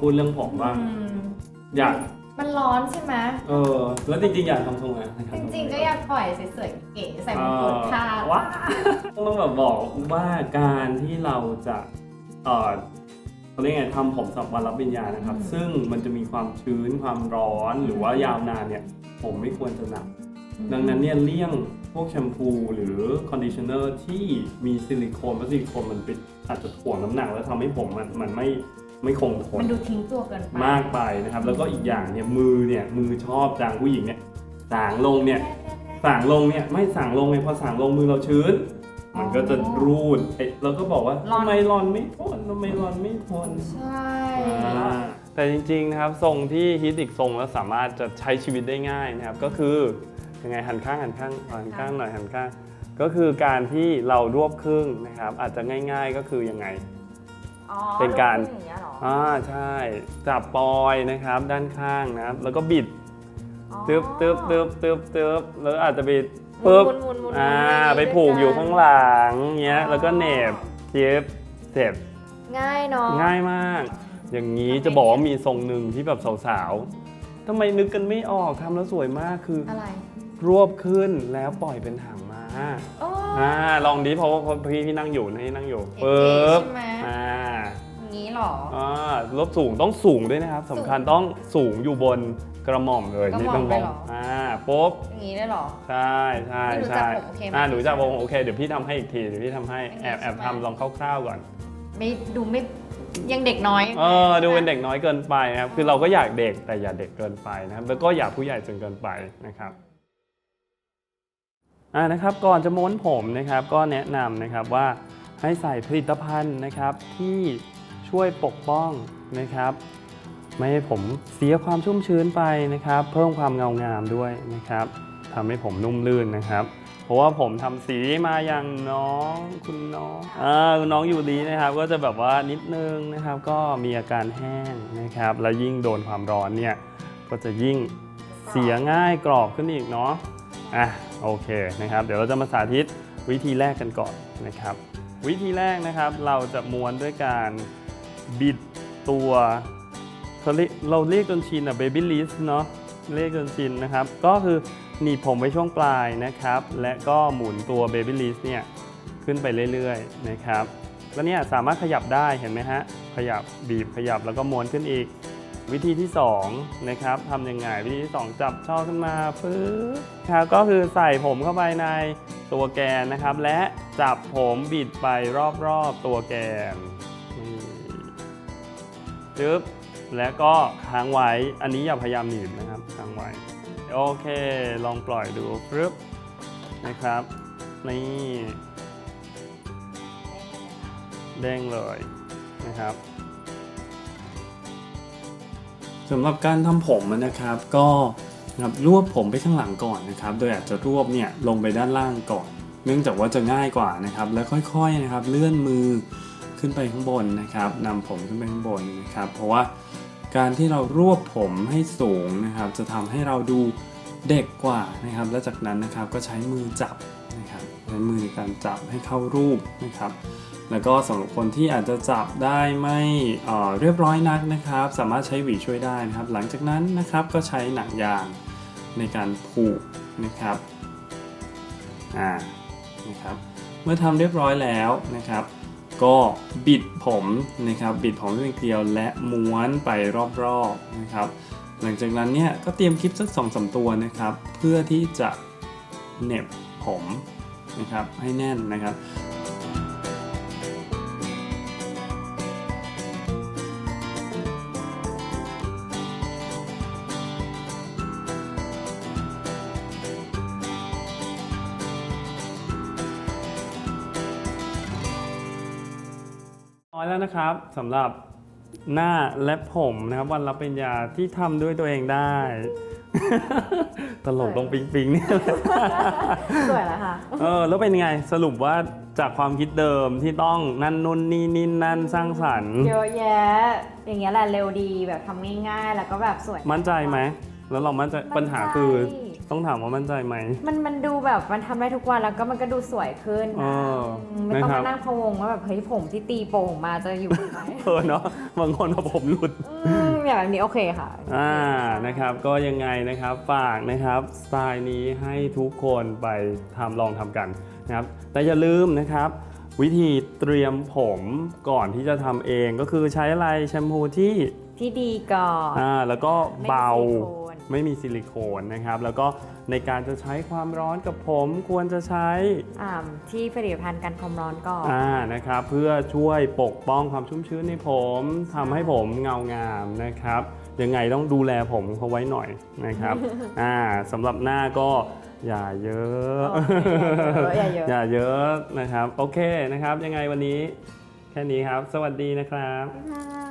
พูดเรื่องผมบ้างอืมอยาก มันร้อนใช่ไหมเออ แล้วจริงๆอยากทำทรงอะไรจริงๆก็อยากปล่อยสวยๆเก๋ใส่มงกุฎค่ะว้าต้องแบบบอกว่าการที่เราจะเออเขาเรียกไงทำผมสำหรับวันรับปริญญานะครับ ซึ่งมันจะมีความชื้นความร้อนหรือว่ายาวนานเนี่ย ผมไม่ควรจะหนัก ดังนั้นเนี่ยเลี่ยงพวกแชมพูหรือคอนดิชเนอร์ที่มีซิลิโคนเพราะซิลิโคนมันไปอาจจะถ่วงน้ำหนักแล้วทำให้ผมมันมันไม่ ไม่คงทนมันดูทิ้งตัวเกินไปมากไปนะครับ แล้วก็อีกอย่างเนี่ยมือเนี่ยมือชอบจางผู้หญิงเนี่ยสางลงเนี่ยสางลงเนี่ยไม่สางลงไงพอสางลงมือเราชื้น มันก็จะรูดเอ๊ะเราก็บอกว่าทำไมรอนไม่ทนทำไมรอนไม่ทนใช่แต่จริงๆนะครับทรงที่ฮิตอีกทรงแล้วสามารถจะใช้ชีวิตได้ง่ายนะครับ ก็คือยังไงหันข้างหันข้างหันข้างหน่อยหันข้าง ก็คือการที่เรารวบครึ่งนะครับ อาจจะง่าย ๆ ก็คือยังไง อ๋อเป็นการลูอย่างเงี้ยเหรออ่าใช่จับปอยนะครับด้านข้างนะครับแล้วก็บิดอ๋อ ตึ๊บตึ๊บตึ๊บตึ๊บตึ๊บแล้วอาจจะบิดปึ๊บหมุนหมุนหมุนหมุนอ่าหมุนไปผูกอยู่ข้างหลังเงี้ยอ๋อ แล้วก็เหน็บเย็บเสร็จง่ายเนาะ ง่ายมาก อย่างนี้จะบอกว่ามีทรงหนึ่งที่แบบสาวๆทำไมนึกกันไม่ออกทำแล้วสวยมากคืออะไรรวบขึ้นแล้วปล่อยเป็นหางม้า โอ้อ่าลองดิเพราะว่าพี่พี่นั่งอยู่นี่นั่งอยู่เก๋ๆปึ๊บใช่ไหมอ่าอย่างนี้เหรอ อ่ารบสูงต้องสูงด้วยนะครับสำคัญต้องสูงอยู่บนกระหม่อมเลยกระหม่อมนี่ต้องเลยเหรอ อ่าปุ๊บอย่างนี้ได้เหรอ ใช่ใช่นี่หนูใช่จับผมโอเคไหมอ่าหนูจับผมโอเคเดี๋ยวพี่ทำให้อีกทีเดี๋ยวพี่ทำให้อย่างนี้แอบแอบใช่ไหมทำลองคร่าวๆก่อน ไม่ดูไม่ยังเด็กน้อยเออดูเป็นเด็กน้อยเกินไปนะครับคือเราก็อยากเด็กแต่อย่าเด็กเกินไปนะครับ แล้วก็อย่าผู้ใหญ่จนเกินไปนะครับอ่านะครับก่อนจะม้วนผมนะครับก็แนะนำนะครับว่าให้ใส่ผลิตภัณฑ์นะครับที่ ช่วยปกป้องนะครับ ไม่ให้ผมเสียความชุ่มชื้นไปนะครับ เพิ่มความเงางามด้วยนะครับทำให้ผมนุ่มลื่นนะครับ เพราะว่าผมทำสีมาอย่างน้องคุณน้องอ่าน้องอยู่ดีนะครับ ก็จะแบบว่านิดนึงนะครับ ก็มีอาการแห้งนะครับ แล้วยิ่งโดนความร้อนเนี่ยก็จะยิ่งเสียง่ายกรอบขึ้นอีกเนาะอะโอเคนะครับ เดี๋ยวเราจะมาสาธิตวิธีแรกกันก่อนนะครับ วิธีแรกนะครับเราจะม้วนด้วยการ บิดตัวเขาเรียกเราเรียกจนชินอะ baby lift เนาะเรียกจนชินนะครับ ก็คือหนีบผมไว้ช่วงปลายนะครับ และก็หมุนตัว baby lift เนี่ยขึ้นไปเรื่อยๆนะครับ แล้วเนี่ยสามารถขยับได้เห็นไหมฮะ ขยับบีบขยับแล้วก็ม้วนขึ้นอีก วิธีที่2นะครับทำยังไงวิธีที่ 2 จับช่อขึ้นมาปึ๊บครับก็คือใส่ผมเข้าไปในตัวแกนนะครับ และจับผมบิดไปรอบๆตัวแกน จึ๊บแล้วก็ค้างไว้ อันนี้อย่าพยายามหนีบนะครับ ค้างไว้ โอเค ลองปล่อยดูปึ๊บนะครับ นี่ เด้งเลยนะครับสำหรับการทำผมนะครับ ก็นะครับรวบผมไปข้างหลังก่อนนะครับ โดยอาจจะรวบเนี่ยลงไปด้านล่างก่อน เนื่องจากว่าจะง่ายกว่านะครับ แล้วค่อยๆนะครับ เลื่อนมือ ขึ้นไปข้างบนนะครับนำผมขึ้นไปข้างบนนะครับ เพราะว่าการที่เรารวบผมให้สูงนะครับ จะทำให้เราดูเด็กกว่านะครับ และจากนั้นนะครับก็ใช้มือจับนะครับใช้มือในการจับให้เข้ารูปนะครับ แล้วก็สำหรับคนที่อาจจะจับได้ไม่เเรียบร้อยนักนะครับ สามารถใช้หวีช่วยได้นะครับ หลังจากนั้นนะครับก็ใช้หนังยางในการผูกนะครับอ่านะครับ เมื่อทำเรียบร้อยแล้วนะครับ ก็บิดผมนะครับบิดผมเพียเกลียวและม้วนไปรอบๆนะครับหลังจากนั้นเนี่ยก็เตรียมคลิปสัก2อสตัวนะครับ เพื่อที่จะเน็บผมนะครับให้แน่นนะครับ ร้อยแล้วนะครับสำหรับหน้าและผมนะครับ วันรับปริญญาที่ทำด้วยตัวเองได้ ตลกตรงปิงปิงๆเนี่ยสวยแล้วค่ะ เออแล้วเป็นไงสรุปว่าจากความคิดเดิมที่ต้องนั่นนุ่นนี่นี่นั่นสร้างสรรค์เยอะแยะ อย่างเงี้ยแหละเร็วดีแบบทำง่ายๆ แล้วก็แบบสวยมั่นใจไหมแล้วเรามั่นใจมั่นใจปัญหาคือ ต้องถามว่ามั่นใจไหม มันมันดูแบบมันทำได้ทุกวันแล้วก็มันก็ดูสวยขึ้นเอนะอมไม่ต้องนะครับ มานั่งพะวงว่าแบบเฮ้ยผมที่ตีโป่งมาจะอยู่ไหมเออเนาะบางคนเอาผมหลุด อืมอย่างแบบนี้โอเคค่ะ อ่า นะครับ ก็ยังไงนะครับ ฝากนะครับ สไตล์นี้ให้ทุกคนไปทำลองทำกันนะครับ แต่อย่าลืมนะครับ วิธีเตรียมผมก่อนที่จะทำเองก็คือใช้อะไรแชมพูที่ ที่ดีก่อนอ่า แล้วก็ไม่มีเบา ซิลิโคน ไม่มีซิลิโคนนะครับ แล้วก็ในการจะใช้ความร้อนกับผมควรจะใช้อ่าที่ผลิตภัณฑ์กันความร้อนก่อนอ่านะครับ เพื่อช่วยปกป้องความชุ่มชื้นในผมทำให้ผมเงางามนะครับยังไงต้องดูแลผมเขาไว้หน่อยนะครับ อ่าสำหรับหน้าก็อย่าเยอะโอเคอย่าเยอะอย่าเยอะนะครับ โอเคนะครับ ยังไงวันนี้แค่นี้ครับ สวัสดีนะครับบ๊ายบาย